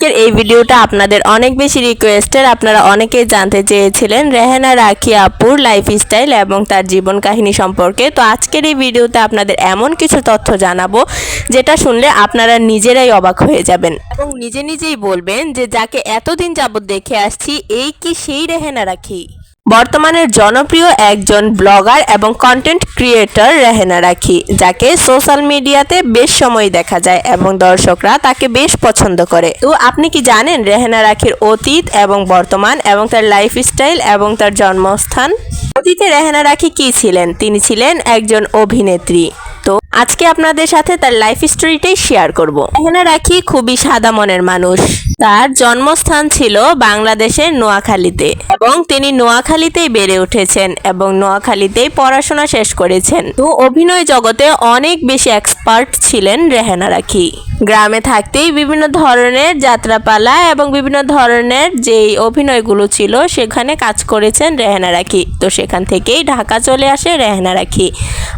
আজকের এই ভিডিওটা আপনাদের অনেক বেশি রিকোয়েস্টের আপনারা অনেকেই জানতে চেয়েছিলেন রেহানা রাখি আপুর লাইফস্টাইল এবং তার জীবন কাহিনী সম্পর্কে। তো আজকের এই ভিডিওতে আপনাদের এমন কিছু তথ্য জানাব, যেটা শুনলে আপনারা নিজেরাই অবাক হয়ে যাবেন। এবং নিজে নিজেই বলবেন যে, যাকে এতদিন যাবৎ দেখে আসছি, এই কি সেই রেহানা রাখি? বর্তমানের জনপ্রিয় একজন ব্লগার এবং কন্টেন্ট ক্রিয়েটর রেহেনা রাখি, যাকে সোশ্যাল মিডিয়াতে বেশ সময় দেখা যায় এবং দর্শকরা তাকে বেশ পছন্দ করে। তো আপনি কি জানেন রেহেনা রাখির অতীত এবং বর্তমান এবং তার লাইফস্টাইল এবং তার জন্মস্থান? অতীতে রেহেনা রাখি কি ছিলেন? তিনি ছিলেন একজন অভিনেত্রী। তো আজকে আপনাদের সাথে তার লাইফ স্টোরিটাই শেয়ার করব। রেহেনা রাখি, খুবই সাদা মনের মানুষ। তার জন্মস্থান ছিল বাংলাদেশের নোয়াখালীতে এবং তিনি নোয়াখালীতেই বেড়ে উঠেছেন এবং নোয়াখালীতেই পড়াশোনা শেষ করেছেন। তো অভিনয় জগতে অনেক বেশি এক্সপার্ট ছিলেন রেহেনা রাখি। গ্রামে থাকতেই বিভিন্ন ধরনের যাত্রাপালা এবং বিভিন্ন ধরনের যেই অভিনয়গুলো ছিল, সেখানে কাজ করেছেন রেহেনা রাখি। তো সেখান থেকেই ঢাকা চলে আসে রেহেনা রাখি।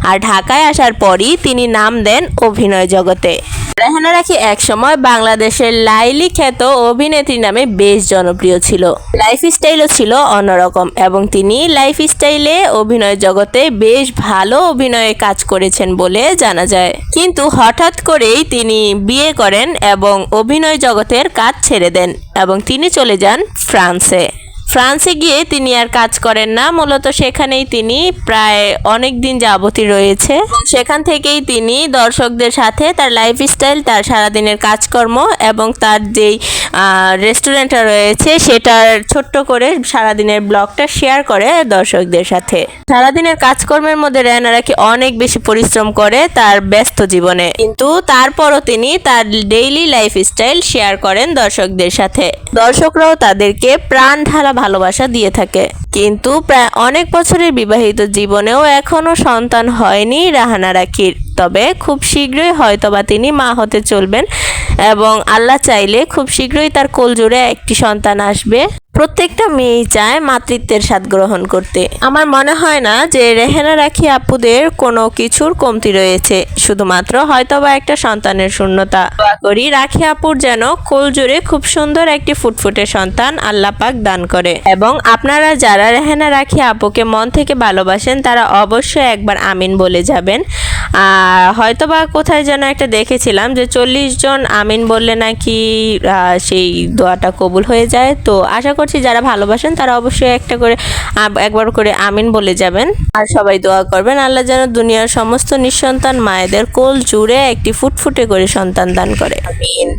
আর ঢাকায় আসার পরই তিনি নাম দেন অভিনয় জগতে। রেহানা রাখি একসময় বাংলাদেশের লাইলি খ্যাত অভিনেত্রী নামে বেশ জনপ্রিয় ছিল। লাইফ স্টাইলও ছিল অন্যরকম এবং তিনি লাইফ স্টাইলে অভিনয় জগতে বেশ ভালো অভিনয়ে কাজ করেছেন বলে জানা যায়। কিন্তু হঠাৎ করেই তিনি বিয়ে করেন এবং অভিনয় জগতের কাজ ছেড়ে দেন এবং তিনি চলে যান ফ্রান্সে। ফ্রান্সে গিয়ে তিনি আর কাজ করেন না। মূলত সেখানেই তিনি প্রায় অনেক দিন যাবতী রয়েছে। সেখান থেকেই তিনি দর্শকদের সাথে তার লাইফস্টাইল তার সারাদিনের কাজকর্ম এবং তার যেই রেস্টুরেন্টটা রয়েছে সেটার ছোট্ট করে সারাদিনের ব্লগটা শেয়ার করে দর্শকদের সাথে। সারাদিনের কাজকর্মের মধ্যে রেহানা কি অনেক বেশি পরিশ্রম করে তার ব্যস্ত জীবনে। কিন্তু তারপরও তিনি তার ডেইলি লাইফস্টাইল শেয়ার করেন দর্শকদের সাথে। দর্শকরাও তাদেরকে প্রাণ ঢালা ভালোবাসা দিয়ে থাকে। কিন্তু প্রায় অনেক বছরের বিবাহিত জীবনেও এখনও সন্তান হয়নি রাহানা রাখির। তবে খুব শীঘ্রই হয়তোবা তিনি মা হতে চলবেন এবং আল্লাহ চাইলে খুব শীঘ্রই তার কোল জুড়ে একটি সন্তান আসবে। প্রত্যেকটা মেয়েই চায় মাতৃত্বের স্বাদ গ্রহণ করতে। আমার মনে হয় না যে রেহেনা রাখি আপুদের কোনো কিছুর কমতি রয়েছে। শুধুমাত্র হয়তোবা একটা সন্তানের শূন্যতা। করি রাখি আপুর যেন কোল জুড়ে খুব সুন্দর একটি ফুটফুটে সন্তান আল্লাহ পাক দান করে। এবং আপনারা যারা রেহেনা রাখি আপুকে মন থেকে ভালোবাসেন, তারা অবশ্যই একবার আমিন বলে যাবেন। আর হয়তো বা কোথায় যেন একটা দেখেছিলাম যে চল্লিশ জন আমিন বললে নাকি সেই দোয়াটা কবুল হয়ে যায়। তো আশা করছি যারা ভালোবাসেন তারা অবশ্যই একটা করে একবার করে আমিন বলে যাবেন। আর সবাই দোয়া করবেন, আল্লাহ যেন দুনিয়ার সমস্ত নিঃসন্তান মায়েদের কোল জুড়ে একটি ফুটফুটে করে সন্তান দান করে। আমিন।